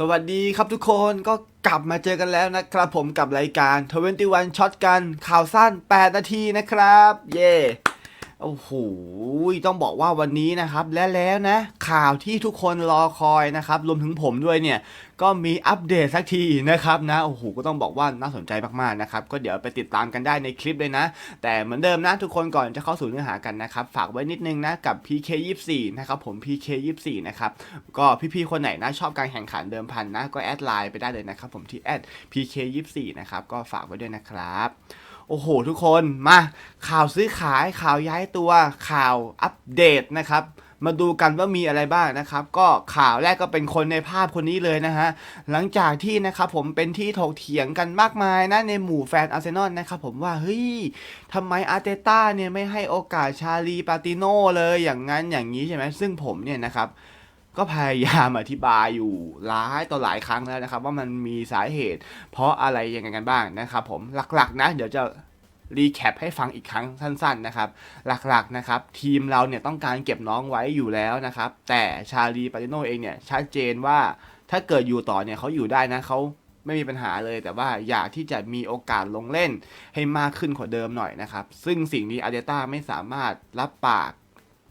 สวัสดีครับทุกคนก็กลับมาเจอกันแล้วนะครับผมกับรายการ 21ช็อตกันข่าวสั้น 8 นาทีนะครับ เย่ โอ้โหต้องบอกว่าวันนี้นะครับและแล้วนะ ข่าวที่ทุกคนรอคอยนะครับ รวมถึงผมด้วยเนี่ย ก็มีอัปเดตสักทีนะครับนะโอ้โหก็ต้องบอกว่าน่าสนใจมากๆนะครับ ก็เดี๋ยวไปติดตามกันได้ในคลิปเลยนะ แต่เหมือนเดิมนะทุกคนก่อนจะเข้าสู่เนื้อหากันนะครับ ฝากไว้นิดนึงนะกับ PK24 นะครับผม PK24 นะครับก็พี่ๆคนไหนนะชอบการแข่งขันเดิมพันนะก็แอดไลน์ไปได้เลยนะครับผมที่แอด PK24 นะครับก็ฝากไว้ด้วยนะครับ โอ้โห ทุกคนมาข่าวซื้อขายข่าวย้ายตัวข่าวอัปเดตนะครับ มาดูกันว่ามีอะไรบ้างนะครับ ก็ข่าวแรกก็เป็นคนในภาพคนนี้เลยนะฮะ หลังจากที่นะครับผมเป็นที่ถกเถียงกันมากมายนะในหมู่แฟนอาร์เซนอลนะครับผมว่า เฮ้ยทำไมอาร์เตต้าเนี่ยไม่ให้โอกาสชาลีปาติโน่เลยอย่างนั้นอย่างนี้ใช่ไหมซึ่งผมเนี่ยนะครับ ก็พยายามอธิบายอยู่หลายต่อหลายครั้งแล้วนะครับ ว่ามันมีสาเหตุ เพราะอะไรยังไงกันบ้างนะครับ ผมหลักๆ นะ เดี๋ยวจะรีแคปให้ฟังอีกครั้งสั้น ๆนะครับ หลักๆนะครับ ทีมเราเนี่ยต้องการเก็บน้องไว้อยู่แล้วนะครับ แต่ชาลีปาติโนเองเนี่ยชัดเจนว่าถ้าเกิดอยู่ต่อเนี่ยเขาอยู่ได้นะเขาไม่มีปัญหาเลยแต่ว่าอยากที่จะมีโอกาสลงเล่นให้มากขึ้นกว่าเดิมหน่อยนะครับ ซึ่งสิ่งนี้อาร์เดต้าไม่สามารถรับปาก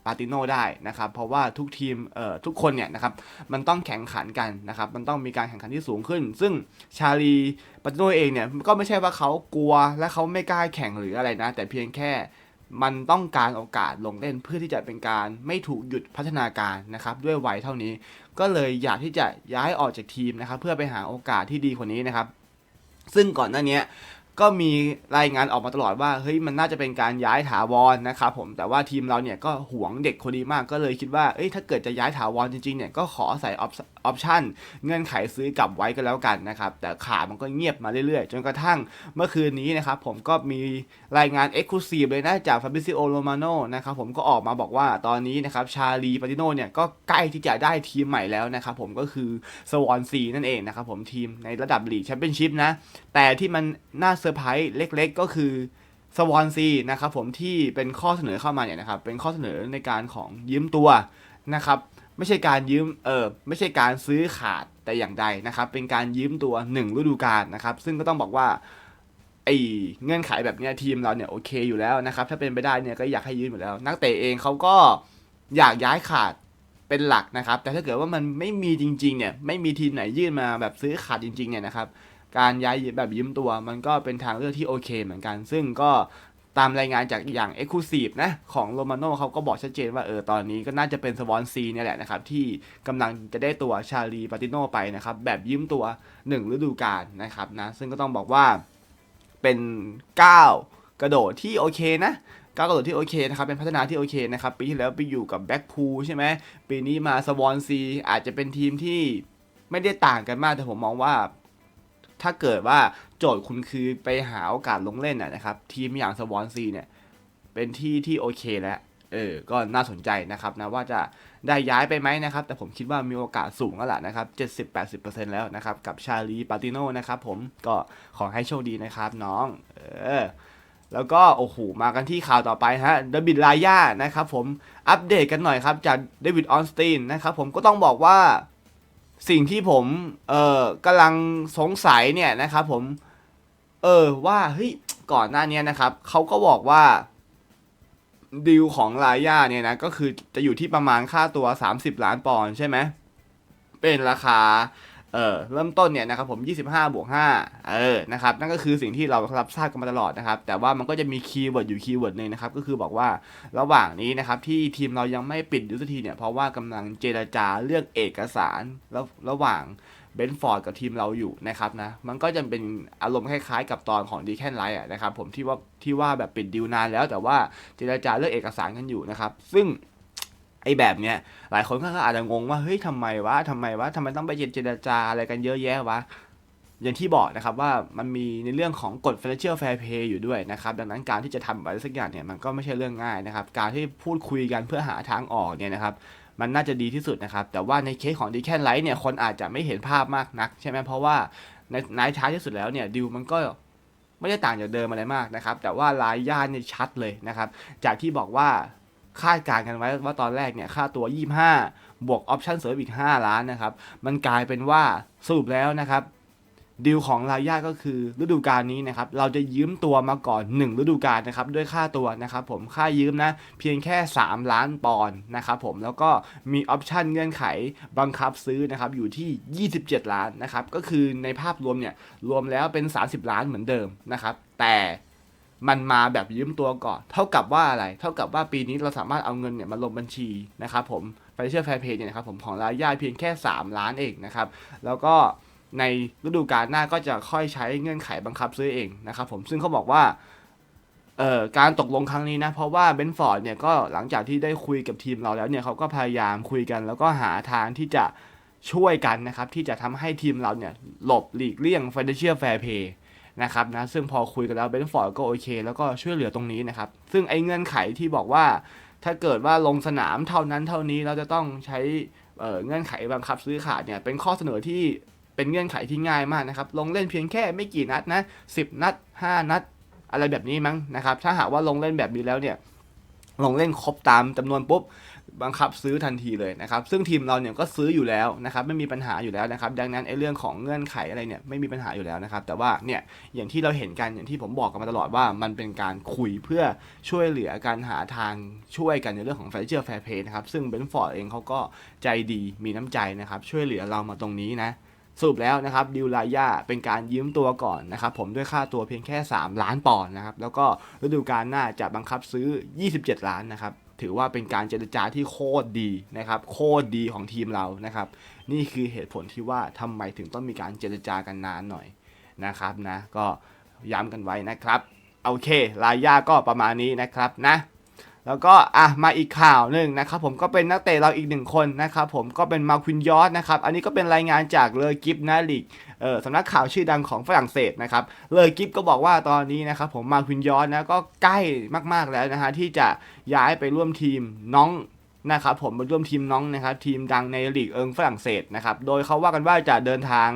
ปาติโนได้นะครับ เพราะว่าทุกทีมเอ่อทุกคนเนี่ยนะครับมันต้องแข่งขันกันนะครับ มันต้องมีการแข่งขันที่สูงขึ้น ซึ่งชาลีปาติโนเองเนี่ยก็ไม่ใช่ว่าเขากลัวและเขาไม่กล้าแข่งหรืออะไรนะ แต่เพียงแค่มันต้องการโอกาสลงเล่นเพื่อที่จะเป็นการไม่ถูกหยุดพัฒนาการนะครับด้วยวัยเท่านี้ ก็เลยอยากที่จะย้ายออกจากทีมนะครับ เพื่อไปหาโอกาสที่ดีกว่านี้นะครับ ซึ่งก่อนหน้านี้ ก็มีรายงานออกมาตลอดว่าเฮ้ยมันน่าจะเป็นการย้ายถาวรนะครับผมแต่ว่าทีมเราเนี่ยก็หวงเด็กคนนี้มากก็เลยคิดว่าเอ้ยถ้าเกิดจะย้ายถาวรจริงๆเนี่ยก็ขอใส่ออปชั่นเงื่อนไขซื้อกลับไว้ก็แล้วกันนะครับแต่ข่าวมันก็เงียบมาเรื่อยๆ จนกระทั่งเมื่อคืนนี้นะครับผมก็มีรายงาน e x c l u s i v e เลยนะจากฟาบิซิโอโรมาโนนะครับผมก็ออกมาบอกว่าตอนนี้นะครับชาลีปาติโนเนี่ยก็ใกล้ที่จะได้ทีมใหม่แล้วนะครับผมก็คือสวอนซีนั่นเองนะครับผมทีมในระดับลีกแชมเปี้ยนชิพนะ แต่ที่มันน่าเซอร์ไพรส์เล็กๆ ก็คือสวอนซีนะครับผมที่เป็นข้อเสนอเข้ามาเนี่ยนะครับเป็นข้อเสนอในการของยืมตัวนะครับไม่ใช่การยืมเออไม่ใช่การซื้อขาดแต่อย่างใดนะครับเป็นการยืมตัว 1 ฤดูกาลนะครับซึ่งก็ต้องบอกว่าไอเงื่อนไขแบบเนี้ยทีมเราเนี่ยโอเคอยู่แล้วนะครับถ้าเป็นไปได้เนี่ยก็อยากให้ยืมอยู่แล้ว นักเตะเองเขาก็อยากย้ายขาดเป็นหลักนะครับ แต่ถ้าเกิดว่ามันไม่มีจริงๆเนี่ยไม่มีทีมไหนยื่นมาแบบซื้อขาดจริงๆเนี่ยนะครับ การย้ายแบบยืมตัว มันก็เป็นทางเลือกที่โอเคเหมือนกัน ซึ่งก็ตามรายงานจากอย่าง e x c l u s i v e นะของโรมาโน่เขาก็บอกชัดเจนว่าเออตอนนี้ก็น่าจะเป็นสวอนซีเนี่ยแหละนะครับ ที่กำลังจะได้ตัวชาลีปาติโนไปนะครับ แบบยืมตัว 1 ฤดูกาลนะครับนะซึ่งก็ต้องบอกว่าเป็นก้ากระโดดที่โอเคนะก้าวกระโดดที่โอเคนะครับเป็นพัฒนาที่โอเคนะครับปีที่แล้วไปอยู่กับแบ็กพูลใช่ไหมปีนี้มาสวอนซีอาจจะเป็นทีมที่ไม่ได้ต่างกันมากแต่ผมมองว่า ถ้าเกิดว่าโจทย์คุณคือไปหาโอกาสลงเล่นน่ะนะครับ ทีมอย่างสวอนซีเนี่ย เป็นที่ที่โอเคแล้วเออ ก็น่าสนใจนะครับนะว่าจะได้ย้ายไปไหมนะครับ แต่ผมคิดว่ามีโอกาสสูงแล้วล่ะนะครับ 70-80%แล้วนะครับ กับชาลีปาติโนนะครับผมก็ขอให้โชคดีนะครับน้อง เออ แล้วก็โอ้โหมากันที่ข่าวต่อไปฮะเดวิดลาย่านะครับผมอัปเดตกันหน่อยครับจากเดวิดออนสตีนนะครับผมก็ต้องบอกว่า สิ่งที่ผมเอ่อกำลังสงสัยเนี่ยนะครับผม เออว่าเฮ้ยก่อนหน้านี้นะครับเขาก็บอกว่าดีลของลาย่าเนี่ยนะก็คือจะอยู่ที่ประมาณค่าตัว 30 ล้านปอนด์ใช่ไหมเป็นราคา เออเริ่มต้นเนี่ยนะครับผม 25 บวก 5 เออนะครับนั่นก็คือสิ่งที่เรารับทราบกันมาตลอดนะครับ แต่ว่ามันก็จะมีคีย์เวิร์ดอยู่คีย์เวิร์ดหนึ่งนะครับ ก็คือบอกว่าระหว่างนี้นะครับที่ทีมเรายังไม่ปิดยุทธทีเนี่ยเพราะว่ากำลังเจรจาเรื่องเอกสารแล้วระหว่างเบนฟอร์ดกับทีมเราอยู่นะครับนะ มันก็จะเป็นอารมณ์คล้ายๆ กับตอนของดีแคนไลท์นะครับผมที่ว่าที่ว่าแบบปิดดีลนานแล้วแต่ว่าเจรจาเรื่องเอกสารกันอยู่นะครับ ซึ่ง ไอ้แบบเนี้ยหลายคนก็อาจจะงงว่าเฮ้ยทำไมวะทำไมวะทำไมต้องไปเจรจาอะไรกันเยอะแยะวะอย่างที่บอกนะครับว่ามันมีในเรื่องของกฎ financial fair play อยู่ด้วยนะครับ ดังนั้นการที่จะทำอะไรสักอย่างเนี่ยมันก็ไม่ใช่เรื่องง่ายนะครับ การที่พูดคุยกันเพื่อหาทางออกเนี่ยนะครับ มันน่าจะดีที่สุดนะครับ แต่ว่าในเคสของดีแคนไลท์เนี่ยคนอาจจะไม่เห็นภาพมากนัก ใช่ไหมเพราะว่าในในท้ายที่สุดแล้วเนี่ยดิวมันก็ไม่ได้ต่างจากเดิมอะไรมากนะครับ แต่ว่าลายย่านเนี่ยชัดเลยนะครับ จากที่บอกว่า คาดการณ์กันไว้ว่าตอนแรกเนี่ยค่าตัว 25 บวกออปชั่นเสริมอีก 5 ล้านนะครับ มันกลายเป็นว่าสรุปแล้วนะครับดีลของรายาก็คือฤดูกาลนี้นะครับ เราจะยืมตัวมาก่อน 1 ฤดูกาลนะครับ ด้วยค่าตัวนะครับ ผมค่ายืมนะ เพียงแค่ 3 ล้านปอนด์นะครับผมแล้วก็มีออปชันเงื่อนไขบังคับซื้อนะครับ อยู่ที่ 27 ล้านนะครับ ก็คือในภาพรวมเนี่ย รวมแล้วเป็น 30 ล้านเหมือนเดิมนะครับ แต่ มันมาแบบยืมตัวก่อน เท่ากับว่าอะไร เท่ากับว่าปีนี้เราสามารถเอาเงินเนี่ยมาลงบัญชีนะครับผมไปเชื่อแฟร์เพย์เนี่ยนะครับผมของรายย่าเพียงแค่ 3 ล้านเองนะครับ แล้วก็ในฤดูกาลหน้าก็จะค่อยใช้เงื่อนไขบังคับซื้อเองนะครับผมซึ่งเขาบอกว่าเอ่อการตกลงครั้งนี้นะ เพราะว่าเบนฟอร์ดเนี่ยก็หลังจากที่ได้คุยกับทีมเราแล้วเนี่ยเขาก็พยายามคุยกัน แล้วก็หาทางที่จะช่วยกันนะครับ ที่จะทำให้ทีมเราเนี่ยหลบหลีกเลี่ยง financial fair play นะครับนะซึ่งพอคุยกันแล้วเบนฟอร์ดก็โอเค แล้วก็ช่วยเหลือตรงนี้นะครับ ซึ่งไอ้เงื่อนไขที่บอกว่า ถ้าเกิดว่าลงสนามเท่านั้นเท่านี้เราจะต้องใช้เเงื่อนไขบังคับซื้อขาดเนี่ยเป็นข้อเสนอที่เป็นเงื่อนไขที่ง่ายมากนะครับ ลงเล่นเพียงแค่ไม่กี่นัดนะ10 นัด 5 นัด อะไรแบบนี้มั้งนะครับ ถ้าหากว่าลงเล่นแบบนี้แล้วเนี่ย ลงเล่นครบตามจำนวนปุ๊บ บังคับซื้อทันทีเลยนะครับ ซึ่งทีมเราเนี่ยก็ซื้ออยู่แล้วนะครับ ไม่มีปัญหาอยู่แล้วนะครับ ดังนั้นไอ้เรื่องของเงื่อนไขอะไรเนี่ยไม่มีปัญหาอยู่แล้วนะครับ แต่ว่าเนี่ยอย่างที่เราเห็นกันอย่างที่ผมบอกกันมาตลอดว่ามันเป็นการคุยเพื่อช่วยเหลือการหาทางช่วยกันในเรื่องของ financial fair play นะครับ ซึ่งเบนฟอร์ดเองเขาก็ใจดีมีน้ำใจนะครับ ช่วยเหลือเรามาตรงนี้นะสรุปแล้วนะครับดิวลายาเป็นการยืมตัวก่อนนะครับผมด้วยค่าตัวเพียงแค่ 3 ล้านปอนด์นะครับแล้วก็ฤดูกาลหน้าจะบังคับซื้อ 27 ล้านนะครับ ถือว่าเป็นการเจรจาที่โคตรดีนะครับ โคตรดีของทีมเรานะครับ นี่คือเหตุผลที่ว่าทำไมถึงต้องมีการเจรจากันนานหน่อยนะครับนะก็ย้ำกันไว้นะครับโอเคลายาก็ประมาณนี้นะครับนะ แล้วก็อะมาอีกข่าวหนึ่งนะครับผมก็เป็นนักเตะเราอีกหนึ่งคนนะครับผมก็เป็นมาควินยอสนะครับอันนี้ก็เป็นรายงานจากเลอกิฟนะลีกเออสำนักข่าวชื่อดังของฝรั่งเศสนะครับเลอกิฟก็บอกว่าตอนนี้นะครับผมมาควินยอสนะก็ใกล้มากๆแล้วนะฮะที่จะย้ายไปร่วมทีมน้องนะครับผมไปร่วมทีมน้องนะครับทีมดังในลีกเอิงฝรั่งเศสนะครับโดยเขาว่ากันว่าจะเดินทาง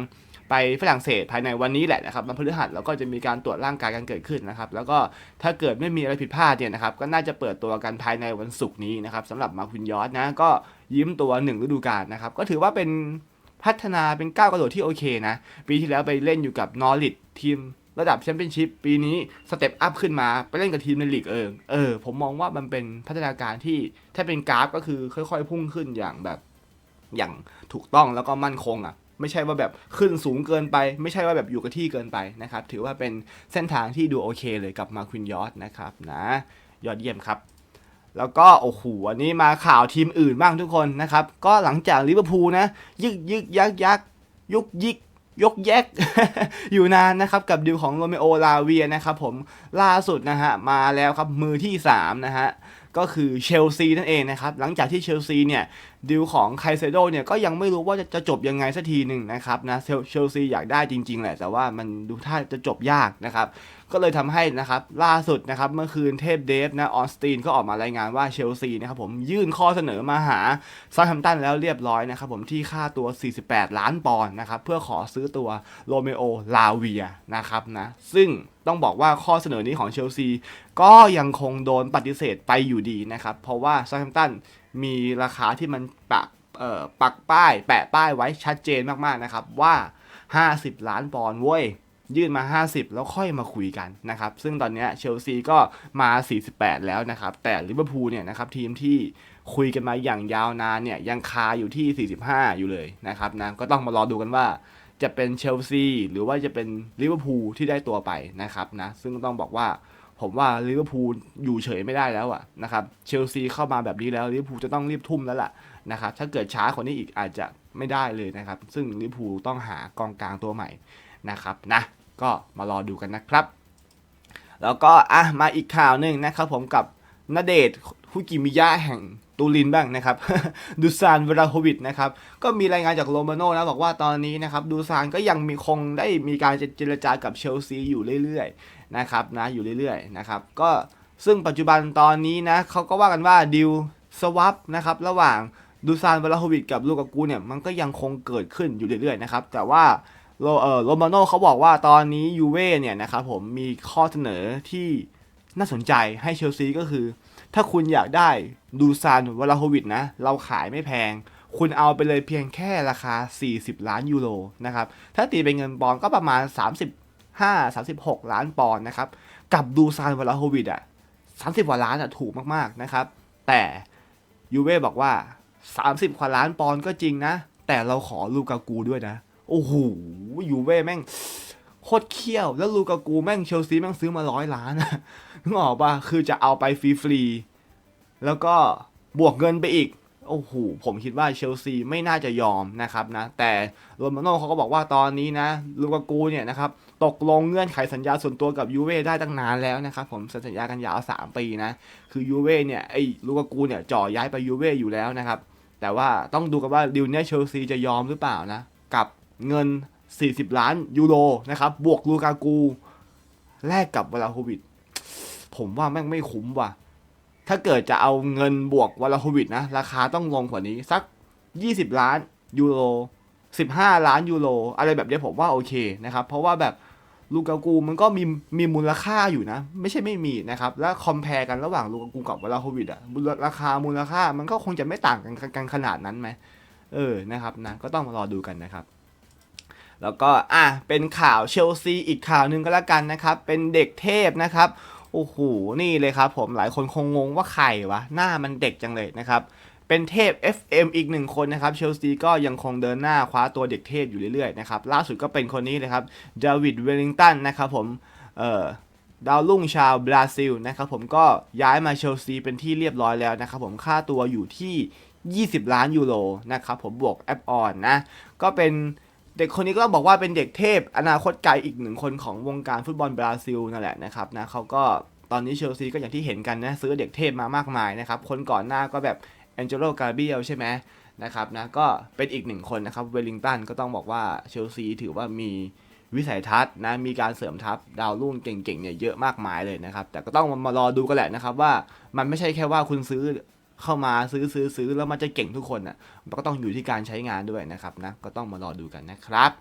ไปฝรั่งเศสภายในวันนี้แหละนะครับวันพฤหัสแล้วก็จะมีการตรวจร่างกายกันเกิดขึ้นนะครับแล้วก็ถ้าเกิดไม่มีอะไรผิดพลาดเนี่ยนะครับก็น่าจะเปิดตัวกันภายในวันศุกร์นี้นะครับสำหรับมาคุนยอสนะก็ยืมตัวหนึ่งฤดูกาลนะครับก็ถือว่าเป็นพัฒนาเป็นก้าวกระโดดที่โอเคนะ ปีที่แล้วไปเล่นอยู่กับนอริททีมระดับแชมเปี้ยนชิพปีนี้สเต็ปอัพขึ้นมาไปเล่นกับทีมในลีกเองเออ ผมมองว่ามันเป็นพัฒนาการที่ถ้าเป็นกราฟก็คือค่อยๆ พุ่งขึ้นอย่างแบบอย่างถูกต้องแล้วก็มั่นคงอะ ไม่ใช่ว่าแบบขึ้นสูงเกินไป ไม่ใช่ว่าแบบอยู่กับที่เกินไปนะครับ ถือว่าเป็นเส้นทางที่ดูโอเคเลยกับมาควินยอสนะครับนะยอดเยี่ยมครับ แล้วก็โอ้โหวันนี้มาข่าวทีมอื่นบ้างทุกคนนะครับ ก็หลังจากลิเวอร์พูลนะ ยึกยึกยักยักยุกยิกยกแยกอยู่นานนะครับกับดิวของโรเมโอลาเวียนะครับผมล่าสุดนะฮะมาแล้วครับมือที่3นะฮะ ก็คือเชลซีนั่นเองนะครับ หลังจากที่เชลซีเนี่ยดิวของไคเซโดเนี่ยก็ยังไม่รู้ว่าจะจะจบยังไงสักทีหนึ่งนะครับนะเชลเชลซีอยากได้จริง ๆ แหละ แต่ว่ามันดูท่าจะจบยากนะครับ ก็เลยทำให้นะครับล่าสุดนะครับเมื่อคืนเทพเดฟนะออสตีนก็ออกมารายงานว่าเชลซีนะครับผมยื่นข้อเสนอมาหาซาทัมตันแล้วเรียบร้อยนะครับผมที่ค่าตัว 48 ล้านปอนด์นะครับเพื่อขอซื้อตัวโรเมโอลาเวียนะครับนะซึ่งต้องบอกว่าข้อเสนอนี้ของเชลซีก็ยังคงโดนปฏิเสธไปอยู่ดีนะครับ เพราะว่าซาทัมตันมีราคาที่มันปักเอ่อปักป้าย แปะป้ายไว้ชัดเจนมากๆนะครับว่า 50 ล้านปอนด์เว้ย ยื่นมา 50 แล้วค่อยมาคุยกันนะครับซึ่งตอนนี้เชลซีก็มา 48 แล้วนะครับแต่ลิเวอร์พูลเนี่ยนะครับทีมที่คุยกันมาอย่างยาวนานเนี่ยยังคาอยู่ที่ 45 อยู่เลยนะครับนะก็ต้องมารอดูกันว่าจะเป็นเชลซีหรือว่าจะเป็นลิเวอร์พูลที่ได้ตัวไปนะครับนะซึ่งต้องบอกว่าผมว่าลิเวอร์พูลอยู่เฉยไม่ได้แล้วอะนะครับเชลซีเข้ามาแบบนี้แล้วลิเวอร์พูลจะต้องรีบทุ่มแล้วล่ะนะครับถ้าเกิดช้ากว่านี้อีกอาจจะไม่ได้เลยนะครับ ซึ่งลิเวอร์พูลต้องหากองกลางตัวใหม่นะครับนะ ก็มารอดูกันนะครับ แล้วก็อะมาอีกข่าวหนึ่งนะครับผมกับนาเดชน์คุกิมิยะแห่งตูรินบ้างนะครับ ดูซานเวลาโฮวิดนะครับ ก็มีรายงานจากโรมาโน่นะบอกว่าตอนนี้นะครับ ดูซานก็ยังมีคงได้มีการเจรจากับเชลซีอยู่เรื่อยๆนะครับนะอยู่เรื่อยๆนะครับก็ซึ่งปัจจุบันตอนนี้นะเขาก็ว่ากันว่าดิวสวับนะครับระหว่างดูซานเวลาโฮวิดกับลูกากูเนี่ยมันก็ยังคงเกิดขึ้นอยู่เรื่อยๆนะครับแต่ว่า โรเออโรมาโน่เขาบอกว่าตอนนี้ยูเว่เนี่ยนะครับผมมีข้อเสนอที่น่าสนใจให้เชลซีก็คือ ถ้าคุณอยากได้ดูซานวลาโฮวิดนะ เราขายไม่แพง คุณเอาไปเลยเพียงแค่ราคา 40 ล้านยูโรนะครับ ถ้าตีเป็นเงินปอนก็ประมาณ 35 36 ล้านปอนด์นะครับ กับดูซานวลาโฮวิดอะ30กว่าล้านอะถูกมากๆนะครับ แต่ยูเว่บอกว่า 30กว่าล้านปอนด์ก็จริงนะ แต่เราขอลูกากูด้วยนะ โอ้โหยูเว่แม่งโคตรเขี้ยว แล้วลูกากูแม่งเชลซีแม่งซื้อมาร้อยล้านนึกออกปะคือจะเอาไปฟรีๆแล้วก็บวกเงินไปอีก โอ้โห ผมคิดว่าเชลซีไม่น่าจะยอมนะครับนะ แต่โรมาโน่เขาก็บอกว่าตอนนี้นะลูกากูเนี่ยนะครับตกลงเงื่อนไขสัญญาส่วนตัวกับยูเว่ได้ตั้งนานแล้วนะครับผมสัญญากันยาว 3 ปีนะ คือยูเว่เนี่ยไอ้ลูกากูเนี่ยจ่อย้ายไปยูเว่อยู่แล้วนะครับ แต่ว่าต้องดูกันว่าดิวเนี่ยเชลซีจะยอมหรือเปล่านะ กับ เงิน 40 ล้านยูโรนะครับบวกลูกากูแลกกับวลาโฮวิด ผมว่าแม่งไม่คุ้มว่ะ ถ้าเกิดจะเอาเงินบวกวลาโฮวิดนะ ราคาต้องลงกว่านี้สัก 20 ล้านยูโร15 ล้านยูโรอะไรแบบนี้ผมว่าโอเคนะครับ เพราะว่าแบบลูกากูมันก็มีมีมูลค่าอยู่นะ ไม่ใช่ไม่มีนะครับ แล้วคอมเพลกันระหว่างลูกากูกับวลาโฮวิดอะมูลราคามูลค่ามันก็คงจะไม่ต่างกันกันขนาดนั้นไหมเออนะครับนะก็ต้องมารอดูกันนะครับ แล้วก็อะเป็นข่าวเชลซีอีกข่าวหนึ่งก็แล้วกันนะครับ เป็นเด็กเทพนะครับโอ้โหนี่เลยครับผมหลายคนคงงงว่าใครวะหน้ามันเด็กจังเลยนะครับเป็นเทพ FM อีกหนึ่งคนนะครับเชลซีก็ยังคงเดินหน้าคว้าตัวเด็กเทพอยู่เรื่อยๆนะครับล่าสุดก็เป็นคนนี้เลยครับเดวิดเวลลิงตันนะครับผมเอ่อดาวรุ่งชาวบราซิลนะครับผมก็ย้ายมาเชลซีเป็นที่เรียบร้อยแล้วนะครับผมค่าตัวอยู่ที่ 20 ล้านยูโรนะครับผมบวกแอปออนนะก็เป็น เด็กคนนี้ก็บอกว่าเป็นเด็กเทพอนาคตไกลอีกหนึ่งคนของวงการฟุตบอลบราซิลนั่นแหละนะครับนะเขาก็ตอนนี้เชลซีก็อย่างที่เห็นกันนะซื้อเด็กเทพมามากมายนะครับคนก่อนหน้าก็แบบแองเจโลกาเบียลใช่ไหมนะครับนะก็เป็นอีกหนึ่งคนนะครับเวลลิงตันก็ต้องบอกว่าเชลซีถือว่ามีวิสัยทัศน์นะมีการเสริมทัพดาวรุ่งเก่งๆเนี่ยเยอะมากมายเลยนะครับแต่ก็ต้องมารอดูกันแหละนะครับว่ามันไม่ใช่แค่ว่าคุณซื้อ เข้ามาซื้อซื้อซื้อแล้วมันจะเก่งทุกคนอะมันก็ต้องอยู่ที่การใช้งานด้วยนะครับนะก็ต้องมารอดูกันนะครับ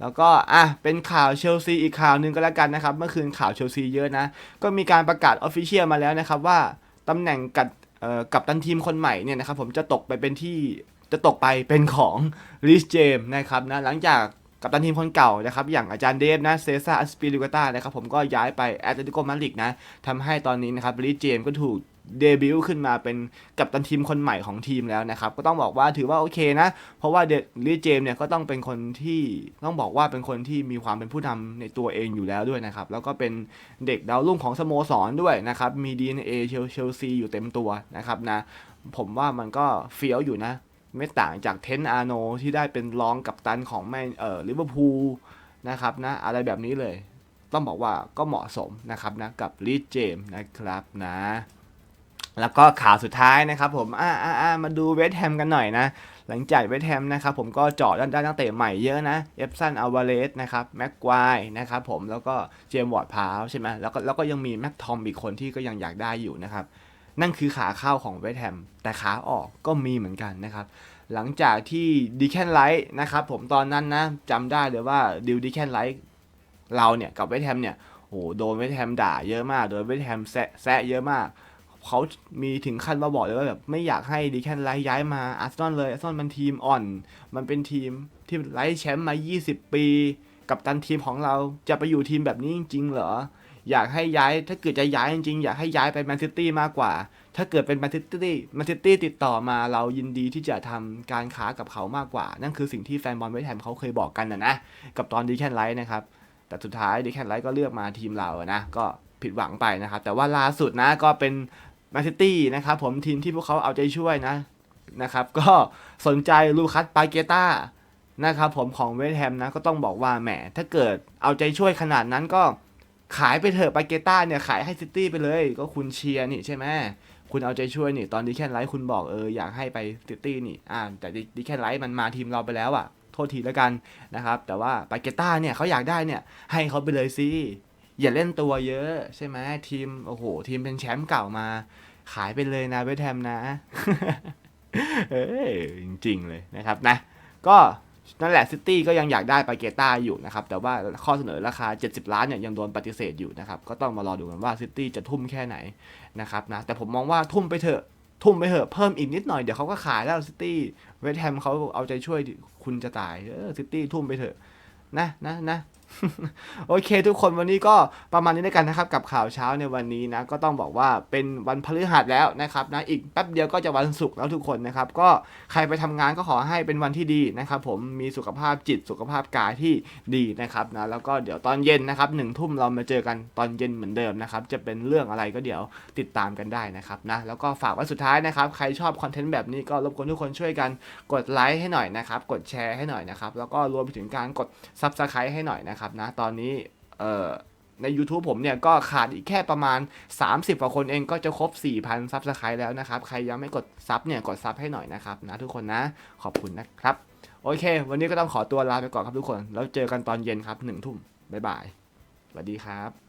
แล้วก็อะเป็นข่าวเชลซีอีกข่าวหนึ่งก็แล้วกันนะครับ เมื่อคืนข่าวเชลซีเยอะนะ ก็มีการประกาศออฟฟิเชียลมาแล้วนะครับ ว่าตำแหน่งกัดเอ่อกับตันทีมคนใหม่เนี่ยนะครับ ผมจะตกไปเป็นที่จะตกไปเป็นของลิสเจมนะครับนะหลังจากกับตันทีมคนเก่านะครับ อย่างอาจารย์เดฟนะเซซ่าอัสปิลิกาตานะครับ ผมก็ย้ายไปแอตเลติโกมาดริดนะทำให้ตอนนี้นะครับลิเจมก็ถูก เดบิวต์ขึ้นมาเป็นกับตันทีมคนใหม่ของทีมแล้วนะครับ ก็ต้องบอกว่าถือว่าโอเคนะ เพราะว่าเดลิเจมเนี่ยก็ต้องเป็นคนที่ต้องบอกว่าเป็นคนที่มีความเป็นผู้นำในตัวเองอยู่แล้วด้วยนะครับ แล้วก็เป็นเด็กดาวรุ่งของสโมสรด้วยนะครับ มี DNA เชลเชลซีอยู่เต็มตัวนะครับนะ ผมว่ามันก็เฟี้ยวอยู่นะ ไม่ต่างจากเทนอาโนที่ได้เป็นรองกับตันของแมนเอ่อลิเวอร์พูลนะครับนะอะไรแบบนี้เลย ต้องบอกว่าก็เหมาะสมนะครับนะกับลีดเจมนะครับนะ แล้วก็ข่าวสุดท้ายนะครับผมอ่าอ่าอ่ามาดูเวสแฮมกันหน่อยนะ หลังจากเวสแฮมนะครับผมก็เจาะด้านด้านนักเตะใหม่เยอะนะเอฟซันอัลวาเรสนะครับแม็กควายนะครับผมแล้วก็เจมส์วอร์ดพาวใช่ไหมแล้วก็แล้วก็ยังมีแม็กทอมอีกคนที่ก็ยังอยากได้อยู่นะครับ นั่นคือขาเข้าของเวสแฮมแต่ขาออกก็มีเหมือนกันนะครับหลังจากที่ดีแคนไลท์นะครับผมตอนนั้นนะจำได้เลยว่าดิวดีแคนไลท์เราเนี่ยกับเวสแฮมเนี่ยโอ้โหโดนเวสแฮมด่าเยอะมากโดนเวสแฮมแซะเยอะมาก เขามีถึงขั้นมาบอกเลยว่าแบบไม่อยากให้ดีแคนไลท์ย้ายมาอาร์เซนอลเลยอาร์เซนอลมันทีมอ่อน มันเป็นทีมที่ไล่แชมป์มา 20 ปี กับตันทีมของเราจะไปอยู่ทีมแบบนี้จริง ๆ เหรอ อยากให้ย้ายถ้าเกิดจะย้ายจริงๆ อยากให้ย้ายไปแมนซิตี้มากกว่า ถ้าเกิดเป็นแมนซิตี้แมนซิตี้ติดต่อมาเรายินดีที่จะทำการค้ากับเขามากกว่า นั่นคือสิ่งที่แฟนบอลเวสต์แฮมเขาเคยบอกกันนะนะกับตอนดีแคนไลท์นะครับแต่สุดท้ายดีแคนไลท์ก็เลือกมาทีมเราอะนะก็ผิดหวังไปนะครับ แต่ว่าล่าสุดนะก็เป็น นซิตี้นะครับผมทีมที่พวกเขาเอาใจช่วยนะนะครับ ก็สนใจลูคัสปาเกต้านะครับผมของเวสต์แฮมนะก็ต้องบอกว่าแหมถ้าเกิดเอาใจช่วยขนาดนั้นก็ขายไปเถอะปาเกต้าเนี่ยขายให้ซิตี้ไปเลย ก็คุณเชียร์นี่ใช่ไหมคุณเอาใจช่วยนี่ตอนดีแคนไลท์คุณบอกเอออยากให้ไปซิตี้นี่อ่าแต่ดีแคนไลท์มันมาทีมเราไปแล้วอะ่ะโทษทีแล้วกันนะครับ แต่ว่าปาเกต้าเนี่ยเขาอยากได้เนี่ยให้เขาไปเลยสิ อย่าเล่นตัวเยอะใช่ไหมทีมโอ้โห ทีมเป็นแชมป์เก่ามา ขายไปเลยนะเวสต์แฮมนะเออจริง ๆ เลยนะครับนะ ก็นั่นแหละซิตี้ก็ยังอยากได้ปาเกต้าอยู่นะครับ แต่ว่าข้อเสนอราคา 70 ล้านเนี่ยยังโดนปฏิเสธอยู่นะครับ ก็ต้องมารอดูกันว่าซิตี้จะทุ่มแค่ไหนนะครับนะแต่ผมมองว่าทุ่มไปเถอะทุ่มไปเถอะเพิ่มอีกนิดหน่อย เดี๋ยวเขาก็ขายแล้วซิตี้เวสต์แฮมเขาเอาใจช่วยคุณจะตายเออซิตี้ทุ่มไปเถอะนะนะนะ โอเค ทุกคนวันนี้ก็ประมาณนี้แล้วยกันนะครับกับข่าวเช้าในวันนี้นะ ก็ต้องบอกว่าเป็นวันพฤหัสแล้วนะครับนะอีกแป๊บเดียวก็จะวันศุกร์แล้วทุกคนนะครับ ก็ใครไปทำงานก็ขอให้เป็นวันที่ดีนะครับ ผมมีสุขภาพจิตสุขภาพกายที่ดีนะครับนะแล้วก็เดี๋ยวตอนเย็นนะครับหนึ่งทุ่มเรามาเจอกันตอนเย็นเหมือนเดิมนะครับจะเป็นเรื่องอะไรก็เดี๋ยวติดตามกันได้นะครับนะแล้วก็ฝากไว้สุดท้ายนะครับใครชอบคอนเทนต์แบบนี้ก็รบกวนทุกคนช่วยกันกดไลค์ให้หน่อยนะครับกดแชร์ให้หน่อยนะครับแล้วก็รวมไปถึงการกด Subscribe ให้หน่อยนะครับนะตอนนี้ใน YouTube ผมเนี่ยก็ขาดอีกแค่ประมาณ 30กว่าคนเองก็จะครบ 4,000ซับสไครต์แล้วนะครับ ใครยังไม่กดซับเนี่ยกดซับให้หน่อยนะครับนะทุกคนนะขอบคุณนะครับ โอเค วันนี้ก็ต้องขอตัวลาไปก่อนครับทุกคน แล้วเจอกันตอนเย็นครับหนึ่งทุ่มบ๊ายบายสวัสดีครับ